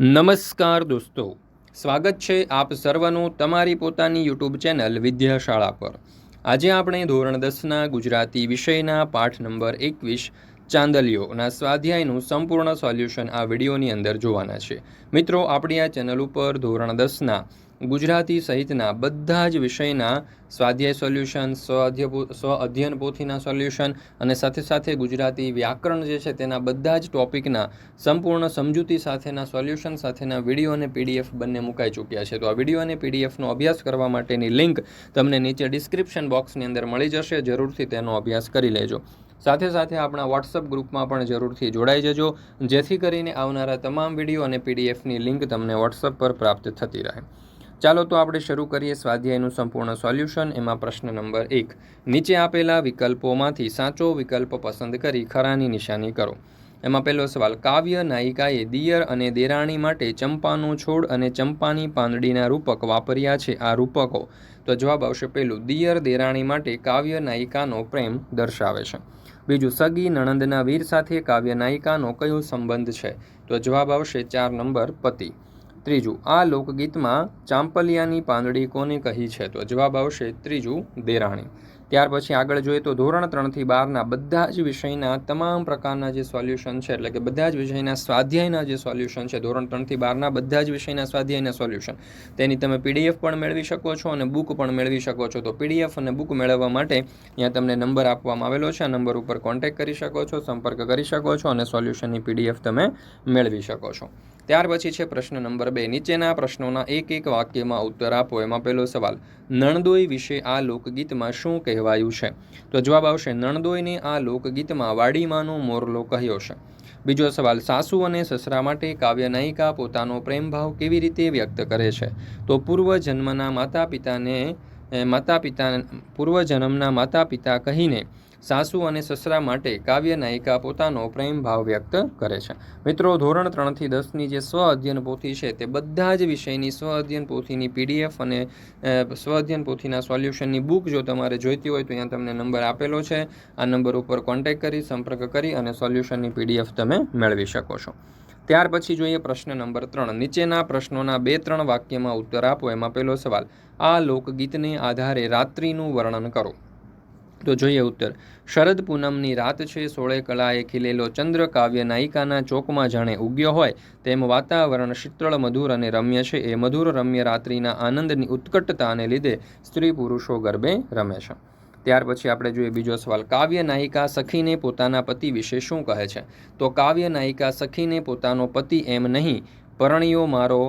નમસ્કાર દોસ્તો. સ્વાગત છે આપ સર્વનું તમારી પોતાની યુટ્યુબ ચેનલ વિદ્યાશાળા પર. આજે આપણે ધોરણ દસના ગુજરાતી વિષયના પાઠ નંબર એકવીસ, ચાંદલીઓના સ્વાધ્યાયનું સંપૂર્ણ સોલ્યુશન આ વિડીયોની અંદર જોવાના છે. મિત્રો, આપણી આ ચેનલ ઉપર ધોરણ દસના ગુજરાતી સહિતના બધા જ વિષયના સ્વાધ્યાય સોલ્યુશન સ્વ અધ્યયન પોથીના સોલ્યુશન અને સાથે સાથે ગુજરાતી વ્યાકરણ જે છે તેના બધા જ ટોપિકના સંપૂર્ણ સમજૂતી સાથેના સોલ્યુશન સાથેના વીડિયો અને પીડીએફ બંને મુકાઈ ચૂક્યા છે. તો આ વીડિયો અને પીડીએફનો અભ્યાસ કરવા માટેની લિંક તમને નીચે ડિસ્ક્રિપ્શન બોક્સની અંદર મળી જશે. જરૂરથી તેનો અભ્યાસ કરી લેજો. સાથે સાથે આપણા વોટ્સઅપ ગ્રુપમાં પણ જરૂરથી જોડાઈ જજો, જેથી કરીને આવનારા તમામ વીડિયો અને પીડીએફની લિંક તમને વોટ્સઅપ પર પ્રાપ્ત થતી રહે. ચાલો તો આપણે શરૂ કરીએ સ્વાધ્યાયનું સંપૂર્ણ સોલ્યુશન, એમાં પ્રશ્ન નંબર એક. નીચે આપેલા વિકલ્પોમાંથી સાચો વિકલ્પ પસંદ કરી ખરાની નિશાની કરો. એમાં પહેલો સવાલ, કાવ્ય નાયિકાએ દિયર અને દેરાણી માટે ચંપાનો છોડ અને ચંપાની પાંદડીના રૂપક વાપર્યા છે, આ રૂપકો. તો જવાબ આવશે પહેલું દિયર દેરાણી માટે કાવ્ય નાયિકાનો પ્રેમ દર્શાવે છે. બીજું, સગી નણંદના વીર સાથે કાવ્ય નાયિકાનો કયો સંબંધ છે? તો જવાબ આવશે ચાર નંબર, પતિ. ત્રીજું, આ લોકગીતમાં ચાંપલિયાની પાંદડી કોને કહી છે? તો જવાબ આવશે ત્રીજું, દેરાણી. ત્યાર પછી આગળ જોઈએ તો ધોરણ ત્રણથી બારના બધા જ વિષયના તમામ પ્રકારના જે સોલ્યુશન છે, એટલે કે બધા જ વિષયના સ્વાધ્યાયના જે સોલ્યુશન છે, ધોરણ ત્રણથી બારના બધા જ વિષયના સ્વાધ્યાયના સોલ્યુશન. તેની તમે પીડીએફ પણ મેળવી શકો છો અને બુક પણ મેળવી શકો છો. તો પીડીએફ અને બુક મેળવવા માટે અહીંયા તમને નંબર આપવામાં આવેલો છે. આ નંબર ઉપર કોન્ટેક્ટ કરી શકો છો, સંપર્ક કરી શકો છો અને સોલ્યુશનની પીડીએફ તમે મેળવી શકો છો. ત્યાર પછી છે પ્રશ્ન નંબર બે. નીચેના પ્રશ્નોના એક એક વાક્યમાં ઉત્તર આપો. એમાં પહેલો સવાલ નણદોઈ વિશે આ લોકગીતમાં શું કહેવાયું છે? તો જવાબ આવશે નણદોઈને આ લોકગીતમાં વાડીમાંનો મોરલો કહ્યો છે. બીજો સવાલ, સાસુ અને સસરા માટે કાવ્ય નાયિકા પોતાનો પ્રેમભાવ કેવી રીતે વ્યક્ત કરે છે? તો પૂર્વ જન્મના માતા પિતાને માતા પિતા પૂર્વજન્મના માતા પિતા કહીને સાસુ અને સસરા માટે કાવ્ય નાયિકા પોતાનો પ્રેમ ભાવ વ્યક્ત કરે છે. મિત્રો, ધોરણ ત્રણથી દસની જે સ્વ અધ્યયન પોથી છે, તે બધા જ વિષયની સ્વ અધ્યયન પોથીની પીડીએફ અને સ્વ અધ્યયન પોથીના સોલ્યુશનની બુક જો તમારે જોઈતી હોય તો અહીંયા તમને નંબર આપેલો છે. આ નંબર ઉપર કોન્ટેક્ટ કરી, સંપર્ક કરી અને સોલ્યુશનની પીડીએફ તમે મેળવી શકો છો. ત્યાર પછી જોઈએ પ્રશ્ન નંબર ત્રણ. નીચેના પ્રશ્નોના બે ત્રણ વાક્યમાં ઉત્તર આપો, એમાં પહેલો સવાલ. આ લોકગીતને આધારે રાત્રિનું વર્ણન કરો. તો જોઈએ ઉત્તર. શરદ પૂનમની રાત છે, સોળે કળાએ ખીલેલો ચંદ્ર કાવ્ય નાયિકાના ચોકમાં જાણે ઉગ્યો હોય તેમ વાતાવરણ શીતળ, મધુર અને રમ્ય છે. એ મધુર, રમ્ય રાત્રિના આનંદની ઉત્કટતાને લીધે સ્ત્રી પુરુષો ગરબે રમે છે. ત્યાર પછી આપણે જોઈએ બીજો સવાલ. કાવ્ય નાયિકા સખીને પોતાના પતિ વિશે શું કહે છે? તો કાવ્ય નાયિકા સખીને પોતાનો પતિ એમ નહીં, પરણિયો મારો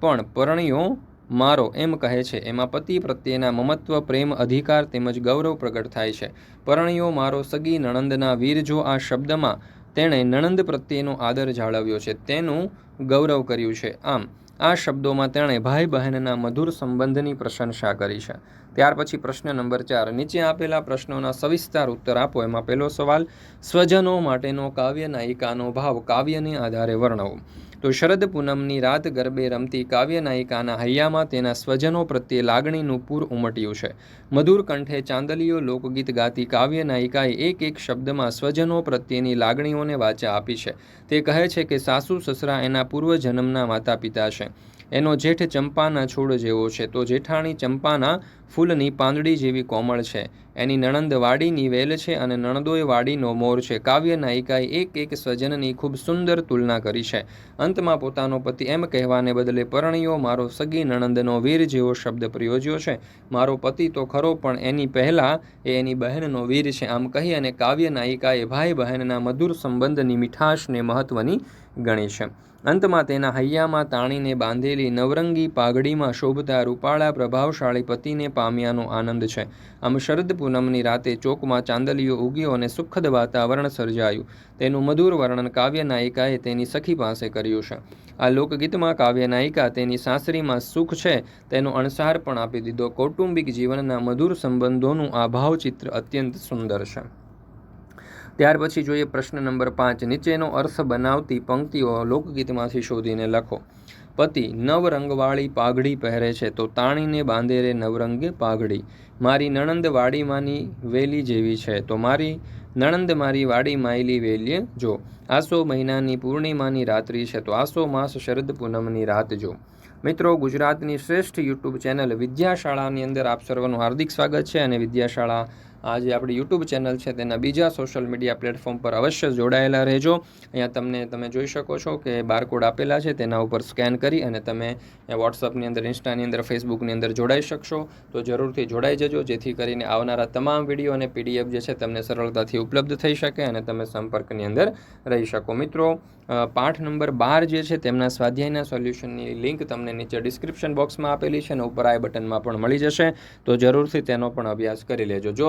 પણ પરણિયો મારો એમ કહે છે, એમાં પતિ પ્રત્યેના મમત્વ, પ્રેમ, અધિકાર તેમજ ગૌરવ પ્રગટ થાય છે. પરણીયો મારો સગી નણંદના વીર જો આ શબ્દમાં તેણે નણંદ પ્રત્યેનો આદર જાળવ્યો છે, તેનું ગૌરવ કર્યું છે. આમ, આ શબ્દોમાં તેણે ભાઈ બહેનના મધુર સંબંધની પ્રશંસા કરી છે. ત્યાર પછી પ્રશ્ન નંબર ચાર, નીચે આપેલા પ્રશ્નોના સવિસ્તાર ઉત્તર આપો. એમાં પહેલો સવાલ, સ્વજનો માટેનો કાવ્ય નાયિકાનો ભાવ કાવ્યને આધારે વર્ણવો. તો શરદ પૂનમની રાત ગરબે રમતી કાવ્ય નાયિકાના હૈયામાં તેના સ્વજનો પ્રત્યે લાગણીનું પૂર ઉમટ્યું છે. મધુર કંઠે ચાંદલીઓ લોકગીત ગાતી કાવ્ય નાયિકાએ એક એક શબ્દમાં સ્વજનો પ્રત્યેની લાગણીઓને વાચા આપી છે. તે કહે છે કે સાસુ સસરા એના પૂર્વજન્મના માતા પિતા છે. એનો જેઠ ચંપાના છોડ જેવો છે. તો જેઠાણી ચંપાના ફૂલની પાંદડી જેવી કોમળ છે. એની નણંદ વાડીની વેલ છે અને નણદોય વાડીનો મોર છે. કાવ્ય નાયિકાએ એક એક સ્વજનની ખૂબ સુંદર તુલના કરી છે. અંતમાં પોતાનો પતિ એમ કહેવાને બદલે, પરણીયો, મારો સગી નણંદનો વીર જેવો શબ્દ પ્રયોજ્યો છે. મારો પતિ તો ખરો, પણ એની પહેલાં એ એની બહેનનો વીર છે. આમ કહી અને કાવ્ય નાયિકાએ ભાઈ બહેનના મધુર સંબંધની મીઠાશને મહત્ત્વની ગણી છે. અંતમાં તેના હૈયામાં તાણીને બાંધેલી નવરંગી પાઘડીમાં શોભતા રૂપાળા પ્રભાવશાળી પતિને પામ્યાનો આનંદ છે. આમ શરદ પૂનમની રાતે ચોકમાં ચાંદલીઓ ઉગ્યો અને સુખદ વાતાવરણ સર્જાયું. તેનું મધુર વર્ણન કાવ્ય નાયિકાએ તેની સખી પાસે કર્યું છે. આ લોકગીતમાં કાવ્ય નાયિકા તેની સાસરીમાં સુખ છે તેનો અણસાર પણ આપી દીધો. કૌટુંબિક જીવનના મધુર સંબંધોનું આ ભાવચિત્ર અત્યંત સુંદર છે. ત્યાર પછી જોઈએ પ્રશ્ન નંબર પાંચ. નીચેનો અર્થ બનાવતી પંક્તિઓ લોકગીતમાંથી શોધીને લખો. પતિ, નવરંગવાળી પાઘડી પહેરે છે, તો તાણીને બાંધે રે નવરંગે પાઘડી. મારી નણંદ વાડીમાંની વેલી જેવી છે, તો મારી નણંદ મારી વાડી માયલી વેલીએ જો. આસો મહિનાની પૂર્ણિમાની રાત્રિ છે, તો આસો માસ શરદ પૂનમની રાત જો. મિત્રો, ગુજરાતની શ્રેષ્ઠ યુટ્યુબ ચેનલ વિદ્યાશાળાની અંદર આપ સર્વનું હાર્દિક સ્વાગત છે અને વિદ્યાશાળા આ જે આપણી યુટ્યુબ ચેનલ છે, તેના બીજા સોશિયલ મીડિયા પ્લેટફોર્મ પર અવશ્ય જોડાયેલા રહેજો. અહીંયા તમને, તમે જોઈ શકો છો કે બારકોડ આપેલા છે, તેના ઉપર સ્કેન કરી અને તમે વોટ્સઅપની અંદર ઇન્સ્ટાની અંદર ફેસબુકની અંદર જોડાઈ શકશો. તો જરૂરથી જોડાઈ જજો, જેથી કરીને આવનારા તમામ વીડિયો અને પીડીએફ જે છે, તમને સરળતાથી ઉપલબ્ધ થઈ શકે અને તમે સંપર્કની અંદર રહી શકો. મિત્રો પાઠ નંબર બાર જે છે, તેમના સ્વાધ્યાયના સોલ્યુશનની લિંક તમને નીચે ડિસ્ક્રિપ્શન બોક્સમાં આપેલી છે અને ઉપર આઈ બટનમાં પણ મળી જશે. તો જરૂરથી તેનો પણ અભ્યાસ કરી લેજો. જો